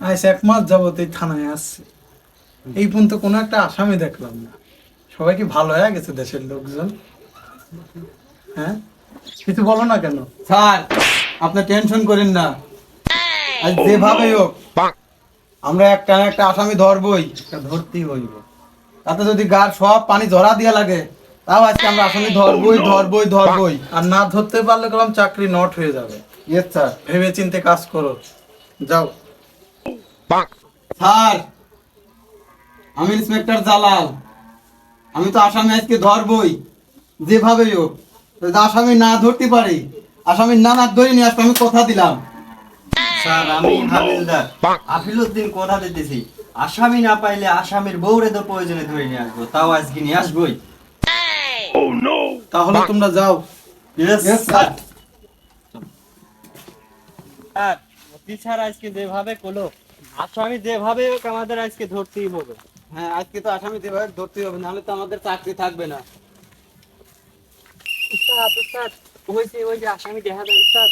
আজ এক মাস যাবত এই থানায় আসছে। এই পর্যন্ত কোনো একটা আসামি দেখলাম না। সবাই কি ভালো হয়ে গেছে দেশের লোকজন? হ্যাঁ? কিছু বলো না কেন? স্যার আপনি টেনশন করেন না। আজ যেভাবে হোক আমরা একটা একটা আসামি ধরবই একটা ধরতেই হইব। তাতে যদি গার সব পানি ধরা দিয়া লাগে তাও আজকে আমরা আসামি ধরবই ধরবই ধরবই। আর না ধরতে পারলে কলম চাকরি নট হয়ে যাবে। ইয়েস স্যার ভেবে চিন্তে কাজ করো। যাও। স্যার আমি ইন্সপেক্টর জালাল। আমি তো আসামি আজকে ধরবই যেভাবেই হোক। যদি আসামি না ধরতে পারি আসামি না না ধরে নিয়ে আসতে আমি কথা দিলাম। স্যার আমি হাবিলদার। আফিলুদ্দিন কথা দিতেছি। আসামি না পাইলে আসামির বউরে তো প্রয়োজনে ধরে নিয়ে আসব তাও আজকে নিয়ে আসবোই। তাহলে তোমরা যাও। স্যার স্যার আজকে যেভাবে করল আসামি যেভাবে হোক আমাদের আজকে ধরতেই হবে। হ্যাঁ আজকে তো আসামি যেভাবে ধরতে হবে নাহলে তো আমাদের চাকরি থাকবে না। উস্তাদ উস্তাদ ওই যে ওই যে আসামি দেখা যায় উস্তাদ।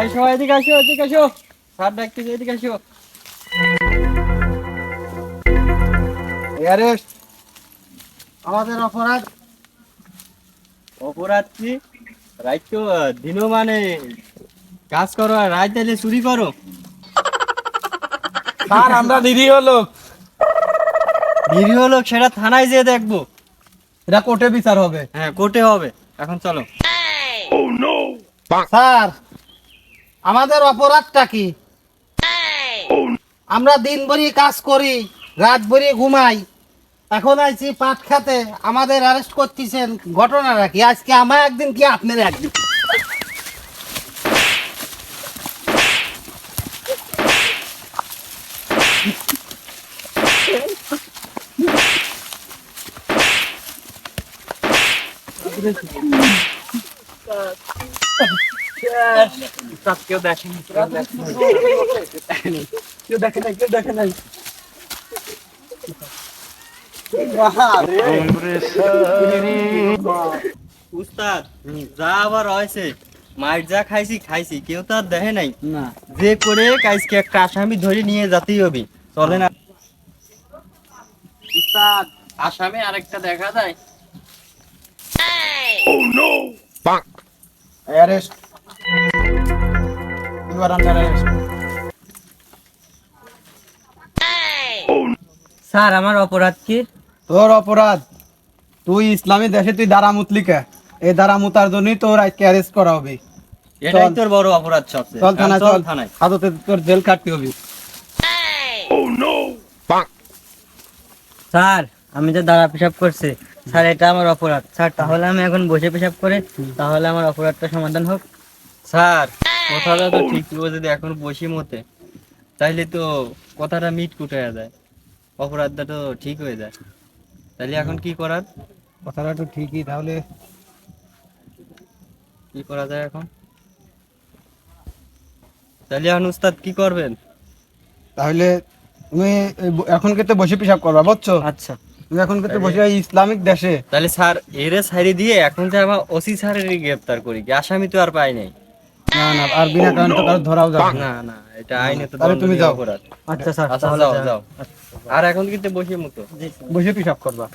এই সবাই এদিকে আসো এদিকে আসো। স্যার ডাকতেছে এদিকে আসো। অ্যারেস্ট আমাদের অপরাধ। অপরাধ কি? রাত তো দিনও মানে কাজ করো আর রাত তাহলে চুরি করো। স্যার আমরা নিরীহ লোক। নিরীহ লোক সেটা থানায় যেয়ে দেখব। এটা কোর্টে বিচার হবে। হ্যাঁ কোর্টে হবে। এখন চলো। স্যার আমাদের অপরাধটা কি? আমরা দিন ভরি কাজ করি রাত ভরি ঘুমাই। এখন আইছি পাট খাতে। আমাদের অ্যারেস্ট করতেছেন। ঘটনাটা কি আজকে আমার একদিন কি আপনার একদিন? কেউ দেখেনি কেউ দেখে নাই, কেউ দেখে নাই। উস্তাদ যা আবার হয়েছে। মাইর যা খাইছি খাইছি। কেউ তো আর দেখে নাই। না। যে করে কাইজকে একটা আসামি ধরে নিয়ে যেতেই হবে। চলে না। উস্তাদ আসামি আরেকটা দেখা যায়। Arrest you are under arrest sir আমার অপরাধ কি? তোর অপরাধ। তুই ইসলামী দেশে তুই দাঁড়া মুতলিকা এই দাঁড়া মুতার জন্যই তোর আজকে অ্যারেস্ট করা হবে। এটাই তোর বড় অপরাধ সবচেয়ে। চল থানায় চল চল। থানায়। হাজতে তোর জেল কাটতে হবে। স্যার আমি যে দাঁড়া পেশাব করছি স্যার এটা আমার অপরাধ। স্যার তাহলে আমি এখন বসে পেশাব করে তাহলে আমার অপরাধটা সমাধান হোক। স্যার কথাটা তো ঠিক ও যদি এখন বসি মতে তাইলে তো কথাটা মিট কুটে যায়। অপরাধটা তো ঠিক হয়ে যায়। তাহলে এখন কি করার? কথাটা তো ঠিকই তাহলে কি করা যায় এখন? তাহলে এখন উস্তাদ কি করবেন? তাহলে তুমি এখন কিন্তু বসে পিসাব করবা বুঝছ? আচ্ছা। তুমি এখন কিন্তু বসে ইসলামিক দেশে। তাহলে স্যার এরে সাইডে দিয়ে এখন যে আমার ওসি স্যারেরই গ্রেপ্তার করি কি আসামি তো আর পাই নাই। না না আর বিনা কারণে তো কারও ধরাও যাবে না। না এটা আইনে তো তাহলে তুমি যাও। আচ্ছা স্যার তাহলে যাও যাও। আর এখন কিন্তু বসে মতো বসে পিসাব করবা।